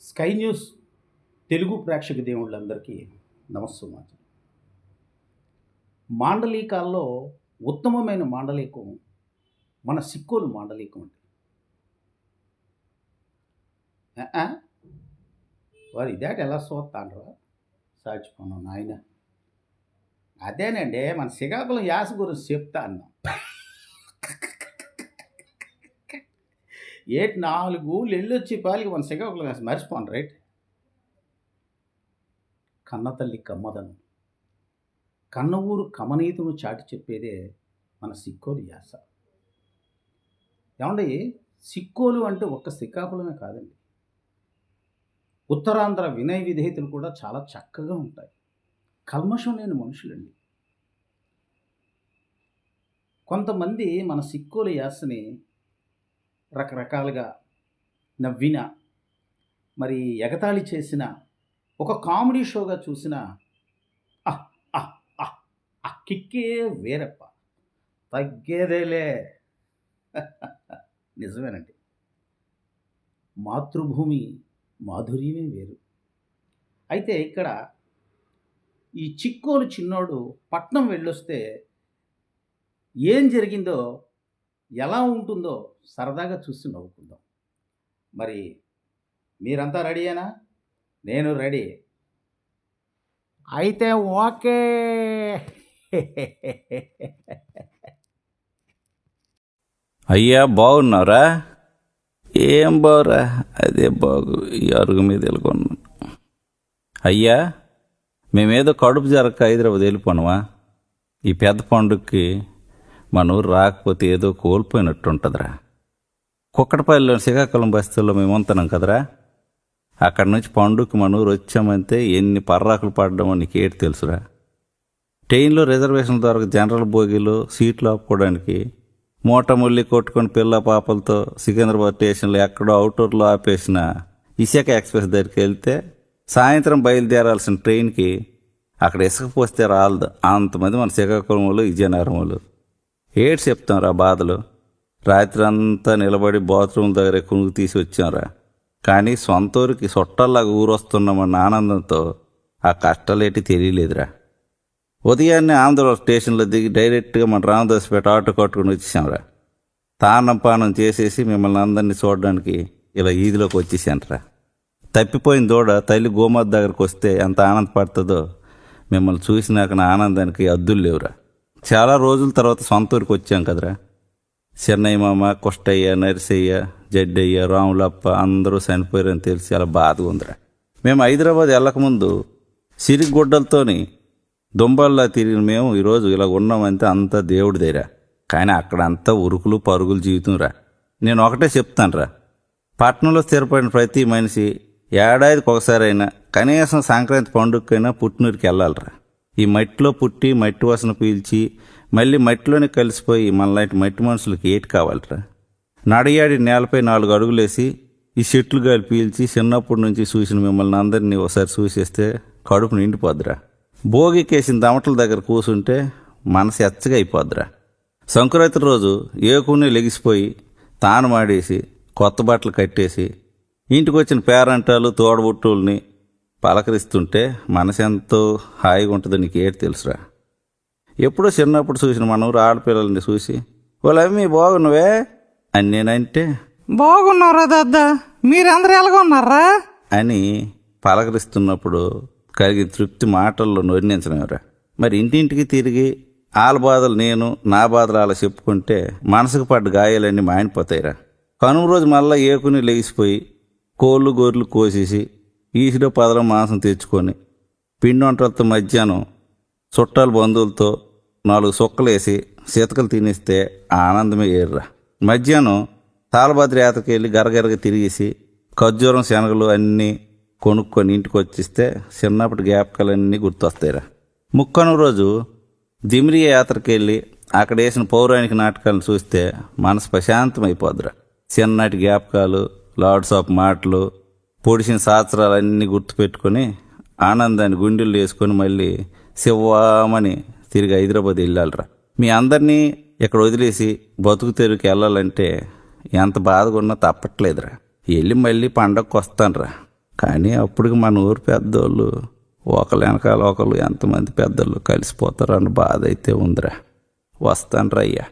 Sky news Telugu ప్రేక్షక దేవుళ్ళందరికీ నమస్సుమాచం. మాండలికాల్లో ఉత్తమమైన మాండలికం మన సిక్కోలు మాండలికం అంటే వారి వారు ఇదేట ఎలా చూస్తాండ్రా సాచిపోను నాయన. అదేనండి మన శ్రీకాకుళం యాస గురించి చెప్తా అన్నాం ఏటి నాలుగు వెళ్ళొచ్చి పాలికి మన శ్రీకాకుళం యాస మర్చిపోను రైట్? కన్నతల్లి కమ్మదనం. కన్న ఊరు కమనీతను చాటి చెప్పేదే మన సిక్కోలు యాస. ఏమండి సిక్కోలు అంటే ఒక్క శ్రీకాకుళమే కాదండి. ఉత్తరాంధ్ర వినయ విధేయతలు కూడా చాలా చక్కగా ఉంటాయి. కల్మషం లేని మనుషులండి. కొంతమంది మన సిక్కోలు యాసని రకరకాలుగా నవ్విన మరి ఎగతాళి చేసిన ఒక కామెడీ షోగా చూసిన ఆ, ఆ, కిక్కే వేరప్ప. తగ్గేదేలే. నిజమేనండి. మాతృభూమి మాధుర్యమే వేరు. అయితే ఇక్కడ ఈ చిక్కోలు చిన్నోడు పట్నం వెళ్ళొస్తే ఏం జరిగిందో ఎలా ఉంటుందో సరదాగా చూసి నవ్వుకుందాం. మరి మీరంతా రెడీయేనా? నేను రెడీ. అయితే ఓకే. అయ్యా బాగున్నారా? ఏం బాగురా అదే బాగు ఈ అరుగు మీద వెళ్ళుకున్నాను అయ్యా మేమేదో కడుపు జరగక హైదరాబాద్ వెళ్ళిపోనవా ఈ పెద్ద పండుగకి మన ఊరు రాకపోతే ఏదో కోల్పోయినట్టు ఉంటుందిరా కుక్కటపల్లిలో శ్రీకాకుళం బస్తీల్లో మేము ఉంటున్నాం కదరా. అక్కడి నుంచి పండుగకి మన ఊరు వచ్చామంటే ఎన్ని పర్రాకులు పడ్డామో నీకేటి తెలుసురా. ట్రైన్లో రిజర్వేషన్ దొరక జనరల్ బోగీలో సీట్లు ఆపుకోవడానికి మూటముల్లి కొట్టుకొని పిల్ల పాపలతో సికింద్రాబాద్ స్టేషన్లో ఎక్కడో అవుటూర్లో ఆపేసిన విశాఖ ఎక్స్ప్రెస్ దగ్గరికి వెళ్తే సాయంత్రం బయలుదేరాల్సిన ట్రైన్కి అక్కడ ఇసుక పోస్తే రాలదు. అంతమంది మన శ్రీకాకుళం వాళ్ళు విజయనగరం వాళ్ళు. ఏడు చెప్తాం రా బాధలు. రాత్రి అంతా నిలబడి బాత్రూమ్ దగ్గర కునుకు తీసి వచ్చాంరా. కానీ సొంత ఊరికి చుట్టాల్లాగా ఊరొస్తున్నామన్న ఆనందంతో ఆ కష్టాలేటి తెలియలేదురా. ఉదయాన్నే ఆంధ్ర స్టేషన్లో దిగి డైరెక్ట్గా మన రామదాస్పేట ఆటో కట్టుకుని వచ్చేసాంరా. తానం పానం చేసేసి మిమ్మల్ని అందరినీ చూడడానికి ఇలా ఈదిలోకి వచ్చేసాంట్రా తప్పిపోయిన దూడ తల్లి గోమాత దగ్గరకు వస్తే ఎంత ఆనందపడుతుందో మిమ్మల్ని చూసినాక నా ఆనందానికి అద్దులు లేవురా. చాలా రోజుల తర్వాత సొంత ఊరికి వచ్చాం కదరా. చెన్నయ్య మామ కుష్టయ్య నరిసయ్య జడ్డయ్య రాములప్ప అందరూ చనిపోయారని తెలిసి చాలా బాధగా ఉందిరా. మేము హైదరాబాద్ వెళ్ళకముందు సిరిగుడ్డలతోని దుంబల్లా తిరిగిన మేము ఈరోజు ఇలా ఉన్నామంటే అంతా దేవుడి దగ్గర కానీ అక్కడ అంతా ఉరుకులు పరుగులు జీవితం రా నేను ఒకటే చెప్తానురా. పట్టణంలో స్థిరపడిన ప్రతి మనిషి ఏడాదికి ఒకసారైనా కనీసం సంక్రాంతి పండుగకైనా పుట్టినూరికి వెళ్ళాలిరా. ఈ మట్టిలో పుట్టి మట్టి వాసన పీల్చి మళ్ళీ మట్టిలోనే కలిసిపోయి మనలాంటి మట్టి మనుషులకి ఏటి కావాలిరా? నడియాడి నేలపై నాలుగు అడుగులేసి ఈ చెట్లు గాలి పీల్చి చిన్నప్పటి నుంచి చూసిన మిమ్మల్ని అందరినీ ఒకసారి చూసేస్తే కడుపు నిండిపోద్దిరా. భోగికేసిన దమటల దగ్గర కూసుంటే మనసు ఎచ్చగా అయిపోద్దిరా. సంక్రాంతి రోజు ఏకుని లెగిసిపోయి తానమాడేసి కొత్త బట్టలు కట్టేసి ఇంటికి వచ్చిన పేరంటాలు తోడబుట్టుల్ని పలకరిస్తుంటే మనసు ఎంతో హాయిగా ఉంటుందో నీకు ఏటి తెలుసురా? ఎప్పుడో చిన్నప్పుడు చూసిన మన ఊరు ఆడపిల్లల్ని చూసి వాళ్ళు అమ్మి బాగున్నవే? అని నేనంటే బాగున్నారా దాదా మీరందరూ ఎలాగొన్నారా అని పలకరిస్తున్నప్పుడు కలిగిన తృప్తి మాటల్లో నొరినించనివరా మరి ఇంటింటికి తిరిగి ఆల బాధలు నేను నా బాధలు అలా చెప్పుకుంటే మనసుకు పడ్డ గాయాలన్నీ మానిపోతాయిరా. కనుమ రోజు మళ్ళా ఏకుని లెగిసిపోయి కోళ్ళు గొర్రెలు కోసేసి ఈసిలో పదలో మాంసం తెచ్చుకొని పిండి వంటలతో మధ్యాహ్నం చుట్టాలు బంధువులతో నాలుగు సుక్కలేసి శీతకలు తినేస్తే ఆనందమే ఏర్రా. మధ్యాహ్నం తాళభద్రి యాత్రకి వెళ్ళి గరగరగ తిరిగేసి ఖర్జూరం శనగలు అన్నీ కొనుక్కొని ఇంటికి వచ్చిస్తే చిన్నప్పటి జ్ఞాపకాలన్నీ గుర్తొస్తాయిరా. ముక్కను రోజు దిమిరి యాత్రకి వెళ్ళి అక్కడ వేసిన పౌరాణిక నాటకాలను చూస్తే మనసు ప్రశాంతం అయిపోద్దిరా చిన్నటి జ్ఞాపకాలు లార్డ్స్ ఆఫ్ మాటలు పొడిచిన సంవత్సరాలన్నీ గుర్తుపెట్టుకొని ఆనందాన్ని గుండెలు వేసుకొని మళ్ళీ శివామని తిరిగి హైదరాబాద్ వెళ్ళాలిరా. మీ అందరినీ ఇక్కడ వదిలేసి బతుకు తెరువుకి వెళ్ళాలంటే ఎంత బాధగా ఉన్నా తప్పట్లేదురా. వెళ్ళి మళ్ళీ పండగకు వస్తానురా. కానీ అప్పటికి మన ఊరు పెద్దోళ్ళు ఒకళ్ళు వెనకాల ఒకళ్ళు ఎంతమంది పెద్దోళ్ళు కలిసిపోతారని బాధ అయితే ఉందిరా. వస్తాను అయ్యా.